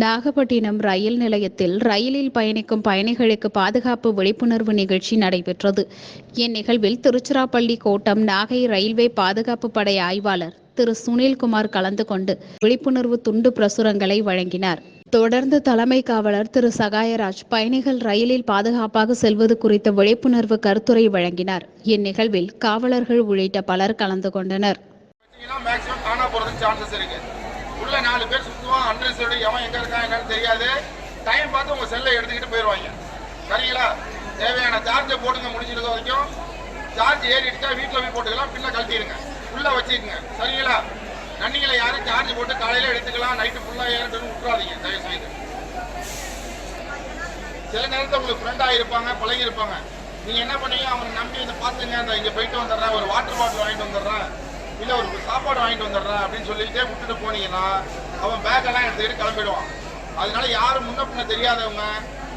நாகப்பட்டினம் ரயில் நிலையத்தில் ரயிலில் பயணிக்கும் பயணிகளுக்கு பாதுகாப்பு விழிப்புணர்வு நிகழ்ச்சி நடைபெற்றது. இந்நிகழ்வில் திருச்சிராப்பள்ளி கோட்டம் நாகை ரயில்வே பாதுகாப்பு படை ஆய்வாளர் திரு. சுனில்குமார் கலந்து கொண்டு விழிப்புணர்வு துண்டு பிரசுரங்களை வழங்கினார். தொடர்ந்து தலைமை காவலர் திரு. சகாயராஜ் பயணிகள் ரயிலில் பாதுகாப்பாக செல்வது குறித்த விழிப்புணர்வு கருத்துரை வழங்கினார். இந்நிகழ்வில் காவலர்கள் உள்ளிட்ட பலர் கலந்து கொண்டனர். உள்ள நாலு பேர் சுற்றுவான் அன்ரிசர்வ்டு எவன் எங்கே இருக்கான் என்னன்னு தெரியாது. டைம் பார்த்து உங்கள் செல்லை எடுத்துக்கிட்டு போயிடுவாங்க சரிங்களா? தேவையான சார்ஜை போடுங்க முடிஞ்சிருக்க வரைக்கும். சார்ஜ் ஏறிடுச்சா வீட்டில் போய் போட்டுக்கலாம் பின்ன கழட்டிடுங்க ஃபுல்லாக வச்சுக்கோங்க. சரிங்களா? ரன்னிங்கில் யாரும் சார்ஜ் போட்டு காலையில் எடுத்துக்கலாம் நைட்டு ஃபுல்லாக ஏறிட்டுன்னு விட்றாதீங்க தயவு செய்து சில நேரத்தில் உங்களுக்கு ஃப்ரெண்டாக இருப்பாங்க பழகி இருப்பாங்க. நீங்கள் என்ன பண்ணீங்க அவங்க நம்பி இதை பார்த்துங்க அந்த இங்கே போயிட்டு வந்துடுறேன் ஒரு வாட்டர் பாட்டில் வாங்கிட்டு வந்துடுறேன். இல்லை ஒரு சாப்பாடு வாங்கிட்டு வந்துடுறேன் அப்படின்னு சொல்லிட்டே விட்டுட்டு போனீங்கன்னா அவன் பேக்கெல்லாம் எடுத்துக்கிட்டு கிளம்பிடுவான். அதனால யாரும் முன்ன பின்ன தெரியாதவங்க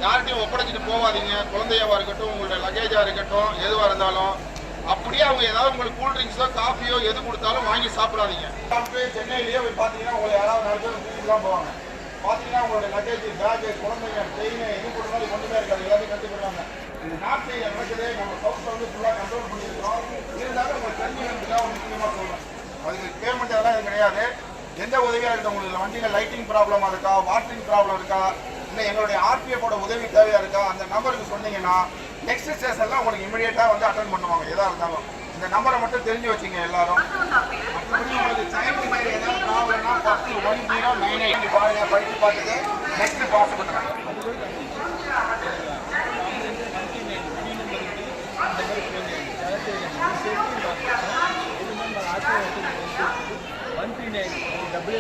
யார்கிட்டையும் ஒப்படைச்சிட்டு போகாதீங்க. குழந்தையாவாக இருக்கட்டும் உங்களுடைய லக்கேஜாக இருக்கட்டும் எதுவாக இருந்தாலும் அப்படியே அவங்க ஏதாவது உங்களுக்கு கூல்ட்ரிங்க்ஸோ காஃபியோ எது கொடுத்தாலும் வாங்கி சாப்பிடாதீங்க. சென்னையிலேயே போய் பார்த்தீங்கன்னா உங்களை யாராவது நாலு பேர் தான் போவாங்க. பார்த்தீங்கன்னா உங்களோட லக்கேஜ் பேக்கு குழந்தைங்க ட்ரெயின் எது கொடுத்தாலும் ஒன்றுமே இருக்காது. எல்லாத்தையும் கட்டி போடுவாங்க. இது நடக்குது நம்ம சவுத்தில் வந்து கிடையாது. எந்த உதவியாக இருக்குது உங்களுக்கு வண்டியில் லைட்டிங் ப்ராப்ளமாக இருக்கா வாட்டரிங் ப்ராப்ளம் இருக்கா இல்லை எங்களுடைய ஆர்பிஎஃபோட உதவி தேவையாக இருக்கா அந்த நம்பருக்கு சொன்னீங்கன்னா நெக்ஸ்ட் ஸ்டேஷன்லாம் உங்களுக்கு இமீடியட்டாக வந்து அட்டன் பண்ணுவாங்க எதாக இருந்தாலும். இந்த நம்பரை மட்டும் தெரிஞ்சு வச்சுங்க எல்லாரும். மற்றபடி உங்களுக்கு சைல்டு மேல் ஏதாவது ப்ராப்ளம்னா பத்து ஒன் ஜீரோ நைன் எயிட் பாருங்க படித்து பார்த்துட்டு நெக்ஸ்ட்டு பாஸ் பண்ணுறாங்க మంత్రిని డబ్బులు